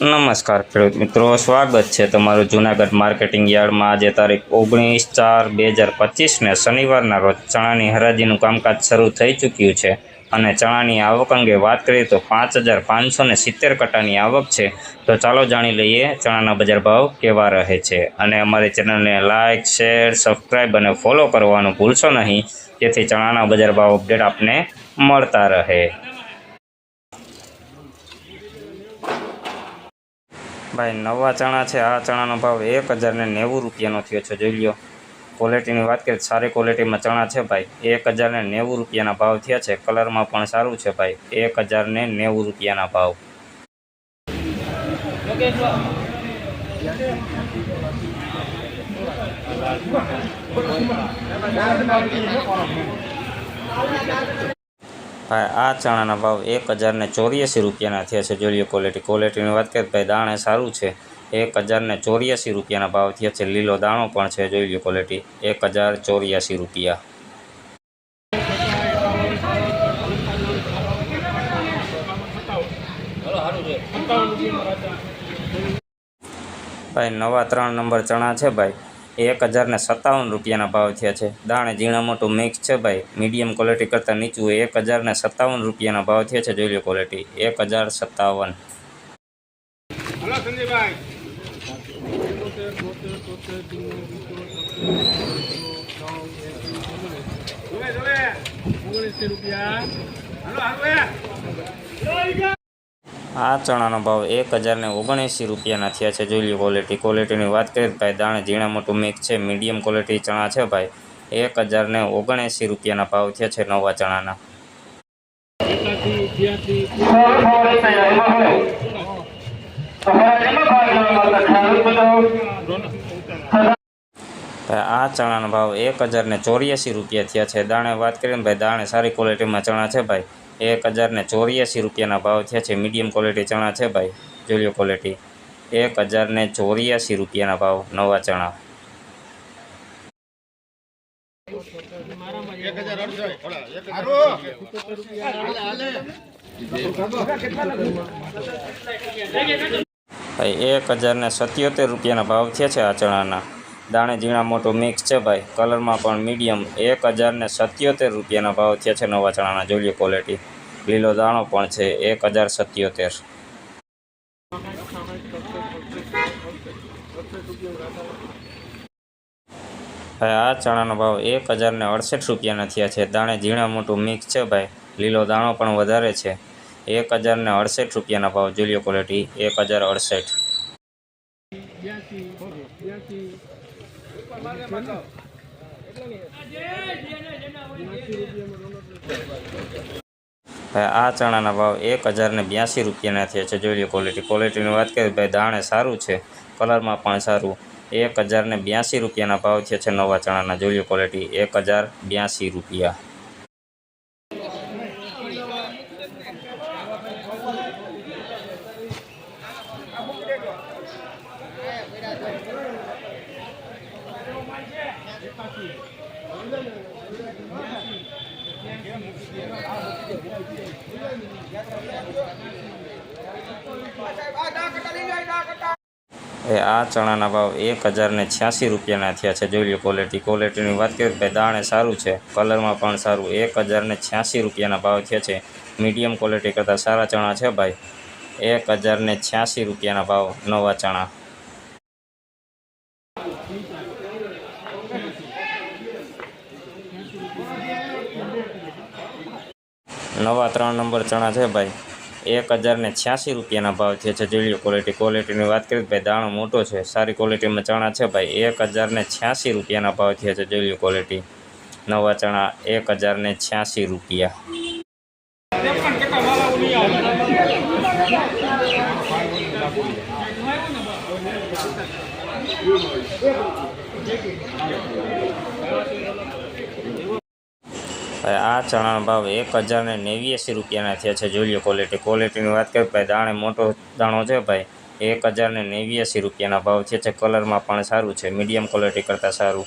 નમસ્કાર ખેડૂત મિત્રો, સ્વાગત છે તમારું જૂનાગઢ માર્કેટિંગ યાર્ડમાં. આજે તારીખ ઓગણીસ ચાર બે હજાર પચીસને શનિવારના રોજ ચણાની હરાજીનું કામકાજ શરૂ થઈ ચૂક્યું છે. અને ચણાની આવક અંગે વાત કરીએ તો પાંચ હજાર પાંચસો ને સિત્તેર કટાની આવક છે. તો ચાલો જાણી લઈએ ચણાના બજાર ભાવ કેવા રહે છે. અને અમારી ચેનલને લાઇક શેર સબસ્ક્રાઈબ અને ફોલો કરવાનું ભૂલશો નહીં. જેથી ચણાના બજાર ભાવ અપડેટ આપને મળતા રહે. ભાઈ, નવા ચણા છે. આ ચણાનો ભાવ એક હજારને નેવું રૂપિયાનો થયો છે. જોઈ લ્યો. ક્વોલિટીની વાત કરીએ સારી ક્વોલિટીમાં ચણા છે ભાઈ. એક હજારને નેવું રૂપિયાના ભાવ થયા છે. કલરમાં પણ સારું છે ભાઈ. એક હજારને નેવું રૂપિયાના ભાવ. ભાઈ આ ચણાના ભાવ એક હજારને ચોર્યાસી રૂપિયાના થયા છે. જોઈએ ક્વોલિટી ક્વોલિટીની વાત કરીએ ભાઈ દાણે સારું છે. એક હજારને ચોર્યાસી રૂપિયાના ભાવ થયા છે. લીલો દાણો પણ છે. જોઈ લો ક્વોલિટી એક હજાર ચોર્યાસી રૂપિયા. ભાઈ નવા ત્રણ નંબર ચણા છે ભાઈ. એક હજારને સત્તાવન રૂપિયાના ભાવ થયા છે. દાણે ઝીણા મોટું મિક્સ છે ભાઈ. મીડિયમ ક્વોલિટી કરતાં નીચું એક હજારને સત્તાવન રૂપિયાના ભાવ થયા છે. જોઈ લો ક્વોલિટી. એક હજાર સત્તાવન. રૂપિયા. આ ચણાનો ભાવ એક હજારને ઓગણએંસી રૂપિયાના થયા છે. જોઈ લો ક્વોલિટી ક્વોલિટીની વાત કરીએ ભાઈ દાણે ઝીણા મોટું મિક્સ છે. મીડિયમ ક્વોલિટી ચણા છે ભાઈ. એક હજારને ઓગણએંસી રૂપિયાના ભાવ થયા છે નવા ચણાના. આ ચણાનો ભાવ એક હજારને ચોર્યાસી રૂપિયા થયા છે. દાણે વાત કરીએ ને ભાઈ દાણે સારી ક્વોલિટીમાં ચણા છે ભાઈ. એક હજારને ચોર્યાસી રૂપિયાના ભાવ થયા છે. મીડિયમ ક્વોલિટી ચણા છે ભાઈ, જોઈ લો ક્વોલિટી. એક હજારને ચોર્યાસી રૂપિયાના ભાવ, નવા ચણા. ભાઈ, એક હજારને સત્યોતેર રૂપિયાના ભાવ થયા છે આ ચણાના. દાણે ઝીણા મોટું મિક્સ છે ભાઈ. કલરમાં પણ મીડિયમ એક હજારને સત્યોતેર રૂપિયાના ભાવ થયા છે નવા ચણાના. જોઈએ ક્વોલિટી લીલો દાણો પણ છે એક હજાર સત્યોતેર. ભાઈ આ ચણાનો ભાવ એક હજારને અડસઠ રૂપિયાના થયા છે. દાણે ઝીણા મોટું મિક્સ છે ભાઈ. લીલો દાણો પણ વધારે છે. એક હજારને અડસઠ રૂપિયાના ભાવ. લો ક્વોલિટી એક હજાર અડસઠ. ભાઈ આ ચણાના ભાવ એક હજારને બ્યાસી રૂપિયાના થયા છે. જોઈ લો ક્વોલિટી ક્વોલિટીની વાત કરીએ ભાઈ દાણે સારું છે. કલરમાં પણ સારું. એક હજારને બ્યાસી રૂપિયાના ભાવ થયા છે નવા ચણાના. જોઈ લો ક્વોલિટી એક હજાર બ્યાસી રૂપિયા. એ આ ચણાના ભાવ એક હજારને છ્યાસી રૂપિયાના થયા છે. જોઈ લો ક્વોલિટી ક્વોલિટીની વાત કરીએ ભાઈ દાણે સારું છે. કલરમાં પણ સારું એક હજારને છ્યાસી રૂપિયાના ભાવ થયા છે. મીડિયમ ક્વોલિટી કરતાં સારા ચણા છે ભાઈ. એક હજારને છ્યાસી રૂપિયાના ભાવ નવા ચણા. નવા ત્રણ નંબર ચણા છે ભાઈ. એક હજારને છ્યાસી રૂપિયાના ભાવ થયા છે. જોઈ લો ક્વોલિટી ક્વોલિટીની વાત કરીએ ભાઈ દાણો મોટો છે. સારી ક્વોલિટીમાં ચણા છે ભાઈ. એક હજારને છ્યાસી રૂપિયાના ભાવ થયા છે. જોઈ લો ક્વોલિટી નવા ચણા એક હજારને છ્યાસી રૂપિયા. ભાઈ આ ચણાનો ભાવ એક હજારને નેવ્યાસી રૂપિયાના થયા છે. જોઈ લો ક્વોલિટી ક્વોલિટીની વાત કરીએ ભાઈ, દાણે મોટો દાણો છે ભાઈ, એક હજારને નેવ્યાસી રૂપિયાના ભાવ થયા છે. કલરમાં પણ સારું છે. મીડિયમ ક્વોલિટી કરતાં સારું.